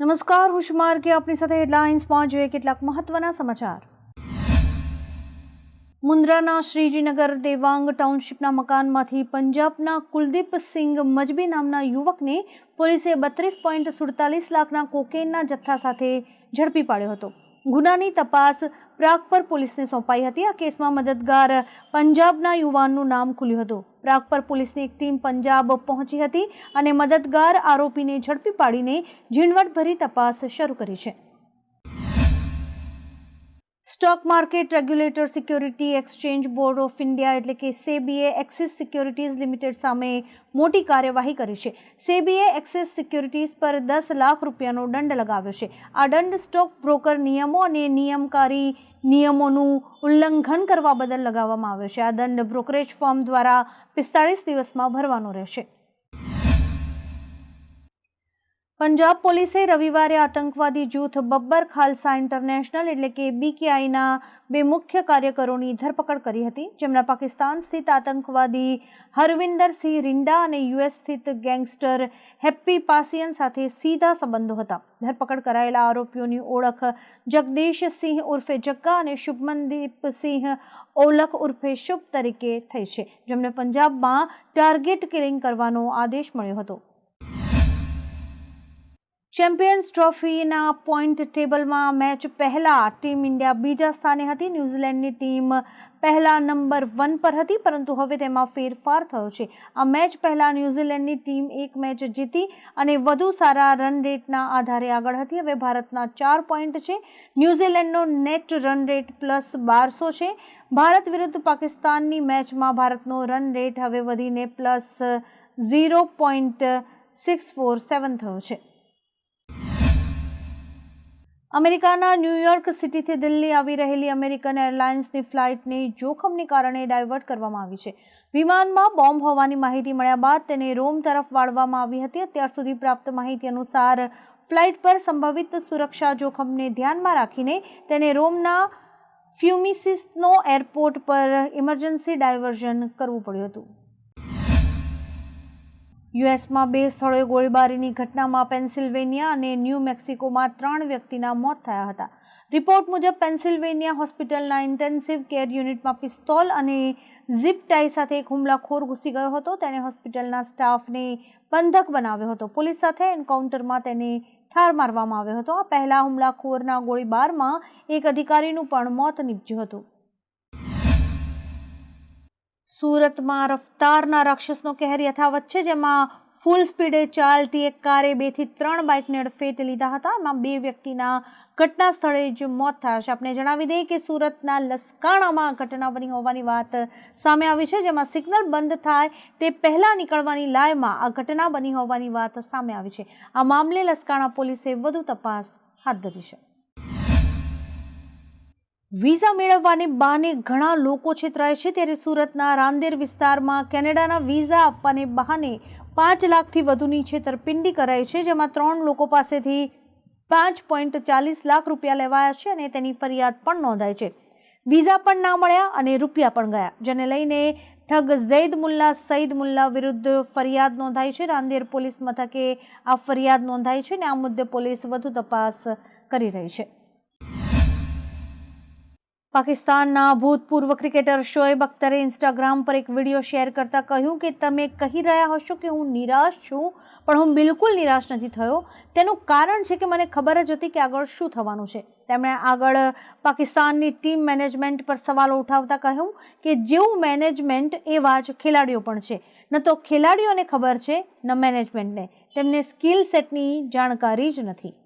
નમસ્કાર, હું શુમાર કે આપની સાથે હેડલાઇન્સમાં જોઈએ કેટલાક મહત્વના સમાચાર. મુન્દ્રાના શ્રીજીનગર દેવાંગ ટાઉનશીપના મકાનમાંથી પંજાબના કુલદીપ સિંઘ મજબી નામના યુવકને પોલીસે બત્રીસ પોઈન્ટ સુડતાલીસ લાખના કોકેનના જથ્થા સાથે ઝડપી પાડ્યો હતો. ગુનાની તપાસ પ્રાગપર પોલીસને સોંપાઈ હતી. આ કેસમાં મદદગાર પંજાબના યુવાનનું નામ ખુલ્યું હતું. પ્રાગપર પોલીસની એક ટીમ પંજાબ પહોંચી હતી અને મદદગાર આરોપીને ઝડપી પાડીને ઝીણવટભરી તપાસ શરૂ કરી છે. Stock market regulator security exchange board of India એટલે કે સેબીએ એક્સિસ સિક્યોરિટીઝ લિમિટેડ સામે મોટી કાર્યવાહી કરી છે. સેબીએ એક્સિસ સિક્યોરિટીઝ પર દસ લાખ રૂપિયાનો દંડ લગાવ્યો છે. આ દંડ સ્ટોક બ્રોકર નિયમો અને નિયમકારી નિયમોનું ઉલ્લંઘન કરવા બદલ લગાવવામાં આવ્યો છે. આ દંડ બ્રોકરેજ ફર્મ દ્વારા પિસ્તાળીસ દિવસમાં ભરવાનો રહેશે. પંજાબ પોલીસે રવિવારે આતંકવાદી જૂથ બબ્બર ખાલસા ઇન્ટરનેશનલ એટલે કે બીકેઆઈના બે મુખ્ય કાર્યકરોની ધરપકડ કરી હતી, જેમના પાકિસ્તાન સ્થિત આતંકવાદી હરવિંદર સિંહ રિંડા અને યુએસ સ્થિત ગેંગસ્ટર હેપ્પી પાસિયન સાથે સીધા સંબંધો હતા. ધરપકડ કરાયેલા આરોપીઓની ઓળખ જગદીશ સિંહ ઉર્ફે જગ્ગા અને શુભમનદીપ સિંહ ઓલખ ઉર્ફે શુભ તરીકે થઈ છે, જેમને પંજાબમાં ટાર્ગેટ કિલિંગ કરવાનો આદેશ મળ્યો હતો. ચેમ્પિયન્સ ટ્રોફીના પોઈન્ટ ટેબલમાં મેચ પહેલાં ટીમ ઇન્ડિયા બીજા સ્થાને હતી. ન્યૂઝીલેન્ડની ટીમ પહેલા નંબર વન પર હતી, પરંતુ હવે તેમાં ફેરફાર થયો છે. આ મેચ પહેલાં ન્યૂઝીલેન્ડની ટીમ એક મેચ જીતી અને વધુ સારા રન રેટના આધારે આગળ હતી. હવે ભારતના ચાર પોઈન્ટ છે. ન્યૂઝીલેન્ડનો નેટ રન રેટ પ્લસ બારસો છે. ભારત વિરુદ્ધ પાકિસ્તાનની મેચમાં ભારતનો રન રેટ હવે વધીને plus zero point six four seven થયો છે. અમેરિકાના ન્યૂયોર્ક સિટીથી દિલ્હી આવી રહેલી અમેરિકન એરલાઇન્સની ફ્લાઇટને જોખમને કારણે ડાયવર્ટ કરવામાં આવી છે. વિમાનમાં બોમ્બ હોવાની માહિતી મળ્યા બાદ તેને રોમ તરફ વાળવામાં આવી હતી. અત્યાર સુધી પ્રાપ્ત માહિતી અનુસાર ફ્લાઇટ પર સંભવિત સુરક્ષા જોખમને ધ્યાનમાં રાખીને તેને રોમના ફ્યુમિસિસનો એરપોર્ટ પર ઇમરજન્સી ડાયવર્ઝન કરવું પડ્યું હતું. યુએસમાં બે સ્થળોએ ગોળીબારીની ઘટનામાં પેન્સિલ્વેનિયા અને ન્યૂ મેક્સિકોમાં ત્રણ વ્યક્તિના મોત થયા હતા. રિપોર્ટ મુજબ પેન્સિલ્વેનિયા હોસ્પિટલના ઇન્ટેન્સિવ કેર યુનિટમાં પિસ્તોલ અને ઝીપ ટાઈ સાથે એક હુમલાખોર ઘૂસી ગયો હતો. તેણે હોસ્પિટલના સ્ટાફને બંધક બનાવ્યો હતો. પોલીસ સાથે એન્કાઉન્ટરમાં તેને ઠાર મારવામાં આવ્યો હતો. આ પહેલા હુમલાખોરના ગોળીબારમાં એક અધિકારીનું પણ મોત નીપજ્યું હતું. સુરતમાં રફતારના રાક્ષસનો કહેર યથાવત છે, જેમાં ફૂલ સ્પીડે ચાલતી એક કારે બેથી ત્રણ બાઇકને અડફેટે લીધા હતા. એમાં બે વ્યક્તિના ઘટના સ્થળે જ મોત થયા છે. આપણે જણાવી દઈએ કે સુરતના લસકાણામાં ઘટના બની હોવાની વાત સામે આવી છે, જેમાં સિગ્નલ બંધ થાય તે પહેલાં નીકળવાની લાયમાં આ ઘટના બની હોવાની વાત સામે આવી છે. આ મામલે લસકાણા પોલીસે વધુ તપાસ હાથ ધરી છે. વિઝા મેળવવાને બહાને ઘણા લોકો છેતરાય છે ત્યારે સુરતના રાંદેર વિસ્તારમાં કેનેડાના વિઝા આપવાને બહાને પાંચ લાખથી વધુની છેતરપિંડી કરાઈ છે, જેમાં ત્રણ લોકો પાસેથી પાંચ પોઈન્ટ ચાલીસ લાખ રૂપિયા લેવાયા છે અને તેની ફરિયાદ પણ નોંધાઈ છે. વિઝા પણ ના મળ્યા અને રૂપિયા પણ ગયા, જેને લઈને ઠગ ઝૈદ મુલ્લા, સઈદ મુલ્લા વિરુદ્ધ ફરિયાદ નોંધાઈ છે. રાંદેર પોલીસ મથકે આ ફરિયાદ નોંધાઈ છે અને આ મુદ્દે પોલીસ વધુ તપાસ કરી રહી છે. પાકિસ્તાનના ભૂતપૂર્વ ક્રિકેટર શોએબ અખ્તરે ઇન્સ્ટાગ્રામ પર એક વીડિયો શેર કરતા કહ્યું કે તમે કહી રહ્યા હશો કે હું નિરાશ છું, પણ હું બિલકુલ નિરાશ નથી થયો. તેનું કારણ છે કે મને ખબર જ હતી કે આગળ શું થવાનું છે. તેમણે આગળ પાકિસ્તાનની ટીમ મેનેજમેન્ટ પર સવાલો ઉઠાવતા કહ્યું કે જેવું મેનેજમેન્ટ, એવા જ ખેલાડીઓ પણ છે. ન તો ખેલાડીઓને ખબર છે, ન મેનેજમેન્ટને. તેમને સ્કિલ સેટની જાણકારી જ નથી.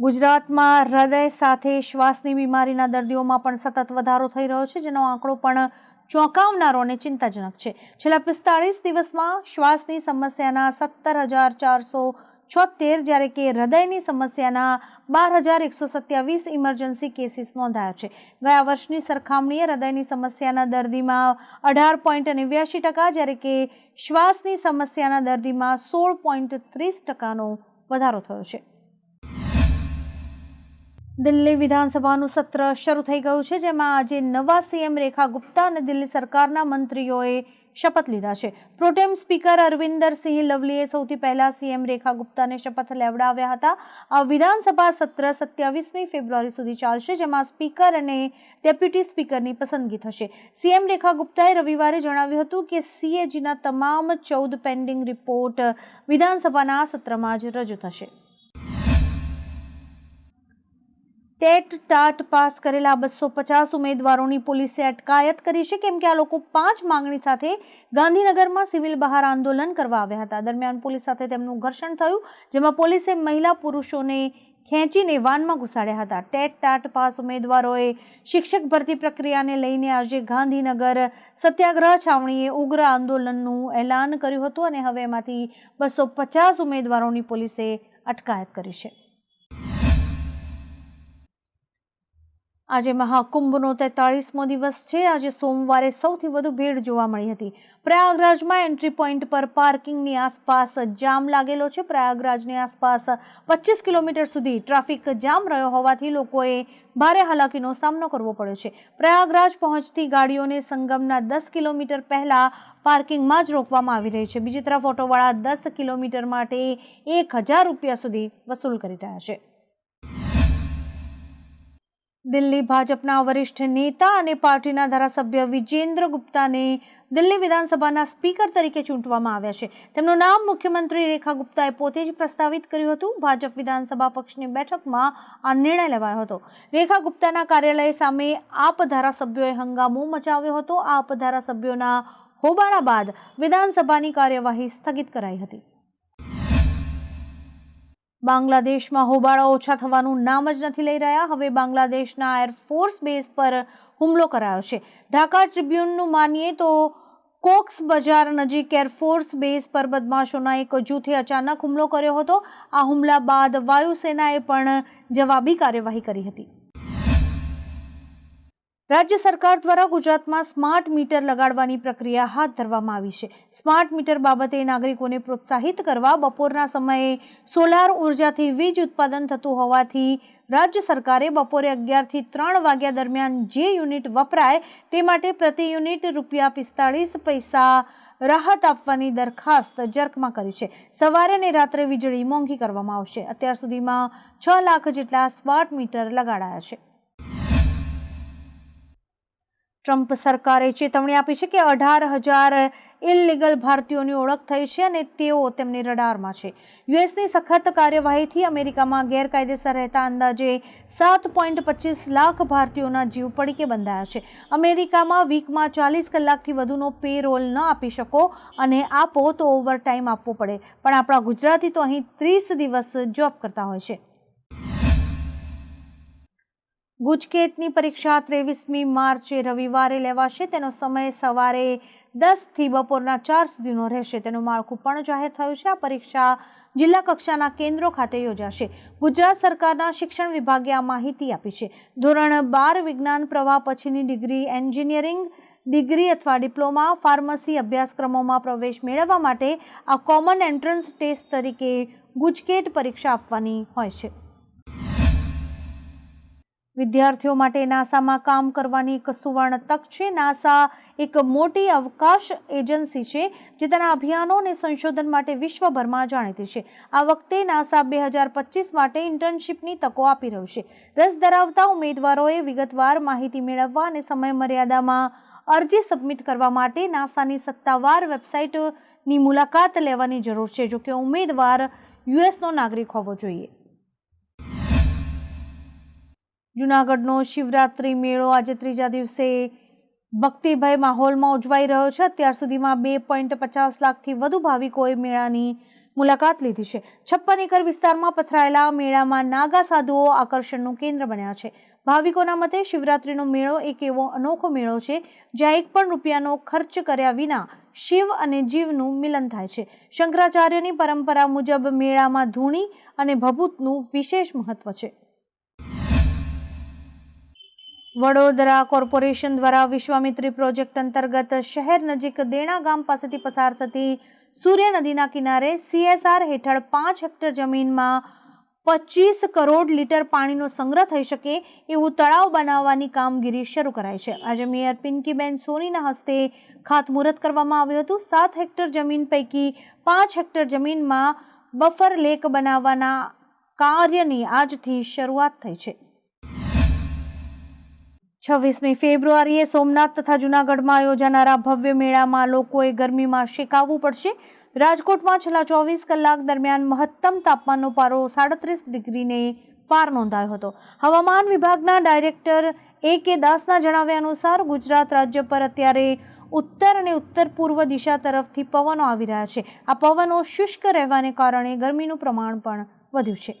ગુજરાતમાં હૃદય સાથે શ્વાસની બીમારીના દર્દીઓમાં પણ સતત વધારો થઈ રહ્યો છે, જેનો આંકડો પણ ચોંકાવનારો અને ચિંતાજનક છે. છેલ્લા પિસ્તાળીસ દિવસમાં શ્વાસની સમસ્યાના સત્તર હજાર ચારસો છોતેર જ્યારે કે હૃદયની સમસ્યાના બાર હજાર એકસો સત્યાવીસ ઇમરજન્સી કેસીસ નોંધાયા છે. ગયા વર્ષની સરખામણીએ હૃદયની સમસ્યાના દર્દીમાં અઢાર પોઈન્ટ નેવ્યાસી ટકા, જ્યારે કે શ્વાસની સમસ્યાના દર્દીમાં સોળ પોઈન્ટ ત્રીસ ટકાનો વધારો થયો છે. દિલ્હી વિધાનસભાનું સત્ર શરૂ થઈ ગયું છે, જેમાં આજે નવા સીએમ રેખા ગુપ્તા અને દિલ્હી સરકારના મંત્રીઓએ શપથ લીધા છે. પ્રોટેમ સ્પીકર અરવિંદરસિંહ લવલીએ સૌથી પહેલા સીએમ રેખા ગુપ્તાને શપથ લેવડાવ્યા હતા. આ વિધાનસભા સત્ર સત્યાવીસમી ફેબ્રુઆરી સુધી ચાલશે, જેમાં સ્પીકર અને ડેપ્યુટી સ્પીકરની પસંદગી થશે. સીએમ રેખા ગુપ્તાએ રવિવારે જણાવ્યું હતું કે સીએજીના તમામ ચૌદ પેન્ડિંગ રિપોર્ટ વિધાનસભાના સત્રમાં જ રજૂ થશે. ટેટ ટાટ પાસ કરેલા બસો પચાસ ઉમેદવારોની પોલીસે અટકાયત કરી છે. કેમ કે આ લોકો પાંચ માંગણી સાથે ગાંધીનગરમાં સિવિલ બહાર આંદોલન કરવા આવ્યા હતા. દરમિયાન પોલીસ સાથે તેમનું ઘર્ષણ થયું, જેમાં પોલીસે મહિલા પુરુષોને ખેંચીને વાનમાં ઘુસાડ્યા હતા. ટેટ ટાટ પાસ ઉમેદવારોએ શિક્ષક ભરતી પ્રક્રિયાને લઈને આજે ગાંધીનગર સત્યાગ્રહ છાવણીએ ઉગ્ર આંદોલનનું એલાન કર્યું હતું અને હવે એમાંથી બસો પચાસ ઉમેદવારોની પોલીસે અટકાયત કરી છે. આજે મહાકુંભનો તેતાળીસમો દિવસ છે. આજે સોમવારે સૌથી વધુ ભીડ જોવા મળી હતી. પ્રયાગરાજમાં એન્ટ્રી પોઈન્ટ પર પાર્કિંગની આસપાસ જામ લાગેલો છે. પ્રયાગરાજની આસપાસ પચીસ કિલોમીટર સુધી ટ્રાફિક જામ રહ્યો હોવાથી લોકોએ ભારે હાલાકીનો સામનો કરવો પડ્યો છે. પ્રયાગરાજ પહોંચતી ગાડીઓને સંગમના દસ કિલોમીટર પહેલાં પાર્કિંગમાં જ રોકવામાં આવી રહી છે. બીજી તરફ ઓટોવાળા દસ કિલોમીટર માટે એક હજાર રૂપિયા સુધી વસૂલ કરી રહ્યા છે. દિલ્હી ભાજપના વરિષ્ઠ નેતા અને પાર્ટીના ધારાસભ્ય વિજેન્દ્ર ગુપ્તાને દિલ્હી વિધાનસભાના સ્પીકર તરીકે ચૂંટવામાં આવ્યા છે. તેમનું નામ મુખ્યમંત્રી રેખા ગુપ્તાએ પોતે જ પ્રસ્તાવિત કર્યું હતું. ભાજપ વિધાનસભા પક્ષની બેઠકમાં આ નિર્ણય લેવાયો હતો. રેખા ગુપ્તાના કાર્યાલય સામે આપ ધારાસભ્યોએ હંગામો મચાવ્યો હતો. આપ ધારાસભ્યોના હોબાળા બાદ વિધાનસભાની કાર્યવાહી સ્થગિત કરાઈ હતી. બાંગ્લાદેશમાં હોબાળા ઓછા થવાનું નામ જ નથી લઈ રહ્યા. હવે બાંગ્લાદેશના એરફોર્સ બેઝ પર હુમલો કરાયો છે. ઢાકા ટ્રિબ્યુનનું માનીએ તો કોક્સ બજાર નજીક એરફોર્સ બેઝ પર બદમાશોના એક જૂથે અચાનક હુમલો કર્યો હતો. આ હુમલા બાદ વાયુસેનાએ પણ જવાબી કાર્યવાહી કરી હતી. રાજ્ય સરકાર દ્વારા ગુજરાતમાં સ્માર્ટ મીટર લગાડવાની પ્રક્રિયા હાથ ધરવામાં આવી છે. સ્માર્ટ મીટર બાબતે નાગરિકોને પ્રોત્સાહિત કરવા બપોરના સમયે સોલાર ઉર્જાથી વીજ ઉત્પાદન થતું હોવાથી રાજ્ય સરકારે બપોરે અગિયારથી ત્રણ વાગ્યા દરમિયાન જે યુનિટ વપરાય તે માટે પ્રતિ યુનિટ રૂપિયા પિસ્તાળીસ પૈસા રાહત આપવાની દરખાસ્ત જર્કમાં કરી છે. સવારે અને રાત્રે વીજળી મોંઘી કરવામાં આવશે. અત્યાર સુધીમાં છ લાખ જેટલા સ્માર્ટ મીટર લગાડાયા છે. ટ્રમ્પ સરકારે ચેતવણી આપી છે કે અઢાર હજાર ઇલીગલ ભારતીયોની ઓળખ થઈ છે અને તેઓ તેમની રડારમાં છે. યુએસની સખત કાર્યવાહીથી અમેરિકામાં ગેરકાયદેસર રહેતા અંદાજે સાત પોઈન્ટ પચીસ લાખ ભારતીયોના જીવ પડીકે બંધાયા છે. અમેરિકામાં વીકમાં ચાલીસ કલાકથી વધુનો પે રોલ ન આપી શકો અને આપો તો ઓવરટાઈમ આપવો પડે. પણ આપણા ગુજરાતી તો અહીં ત્રીસ દિવસ જોબ કરતા હોય છે. ગુજકેટની પરીક્ષા ત્રેવીસમી માર્ચે રવિવારે લેવાશે. તેનો સમય સવારે દસથી બપોરના ચાર સુધીનો રહેશે. તેનું માળખું પણ જાહેર થયું છે. આ પરીક્ષા જિલ્લા કક્ષાના કેન્દ્રો ખાતે યોજાશે. ગુજરાત સરકારના શિક્ષણ વિભાગે આ માહિતી આપી છે. ધોરણ બાર વિજ્ઞાન પ્રવાહ પછીની ડિગ્રી એન્જિનિયરિંગ ડિગ્રી અથવા ડિપ્લોમા ફાર્મસી અભ્યાસક્રમોમાં પ્રવેશ મેળવવા માટે આ કોમન એન્ટ્રન્સ ટેસ્ટ તરીકે ગુજકેટ પરીક્ષા આપવાની હોય છે. વિદ્યાર્થીઓ માટે નાસામાં કામ કરવાની એક સુવર્ણ તક છે. નાસા એક મોટી અવકાશ એજન્સી છે, જે તેના અભિયાનો અને સંશોધન માટે વિશ્વભરમાં જાણીતી છે. આ વખતે નાસા બે હજાર પચીસ માટે ઇન્ટર્નશીપની તકો આપી રહ્યું છે. રસ ધરાવતા ઉમેદવારોએ વિગતવાર માહિતી મેળવવા અને સમયમર્યાદામાં અરજી સબમિટ કરવા માટે નાસાની સત્તાવાર વેબસાઇટની મુલાકાત લેવાની જરૂર છે. જોકે ઉમેદવાર યુએસનો નાગરિક હોવો જોઈએ. જૂનાગઢનો શિવરાત્રિ મેળો આજે ત્રીજા દિવસે ભક્તિભય માહોલમાં ઉજવાઈ રહ્યો છે. અત્યાર સુધીમાં બે પોઈન્ટ પચાસ લાખથી વધુ ભાવિકોએ મેળાની મુલાકાત લીધી છે. છપ્પન એકર વિસ્તારમાં પથરાયેલા મેળામાં નાગા સાધુઓ આકર્ષણનું કેન્દ્ર બન્યા છે. ભાવિકોના મતે શિવરાત્રિનો મેળો એક એવો અનોખો મેળો છે, જ્યાં એક પણ રૂપિયાનો ખર્ચ કર્યા વિના શિવ અને જીવનું મિલન થાય છે. શંકરાચાર્યની પરંપરા મુજબ મેળામાં ધૂણી અને ભભૂતનું વિશેષ મહત્વ છે. વડોદરા કોર્પોરેશન દ્વારા વિશ્વામિત્રી પ્રોજેક્ટ અંતર્ગત શહેર નજીક દેણા ગામ પાસેથી પસાર થતી સૂર્ય નદીના કિનારે સીએસઆર હેઠળ પાંચ હેક્ટર જમીનમાં પચીસ કરોડ લીટર પાણીનો સંગ્રહ થઈ શકે એવું તળાવ બનાવવાની કામગીરી શરૂ કરાઈ છે. આજે મેયર પિંકીબેન સોનીના હસ્તે ખાતમુહૂર્ત કરવામાં આવ્યું હતું. સાત હેક્ટર જમીન પૈકી પાંચ હેક્ટર જમીનમાં બફર લેક બનાવવાના કાર્યની આજથી શરૂઆત થઈ છે. છવ્વીસમી ફેબ્રુઆરીએ સોમનાથ તથા જૂનાગઢમાં યોજાનારા ભવ્ય મેળામાં લોકોએ ગરમીમાં શેકાવવું પડશે. રાજકોટમાં છેલ્લા ચોવીસ કલાક દરમિયાન મહત્તમ તાપમાનનો પારો સાડત્રીસ ડિગ્રીને પાર નોંધાયો હતો. હવામાન વિભાગના ડાયરેક્ટર એ કે દાસના જણાવ્યા અનુસાર ગુજરાત રાજ્ય પર અત્યારે ઉત્તર અને ઉત્તર પૂર્વ દિશા તરફથી પવનો આવી રહ્યા છે. આ પવનો શુષ્ક રહેવાને કારણે ગરમીનું પ્રમાણ પણ વધ્યું છે.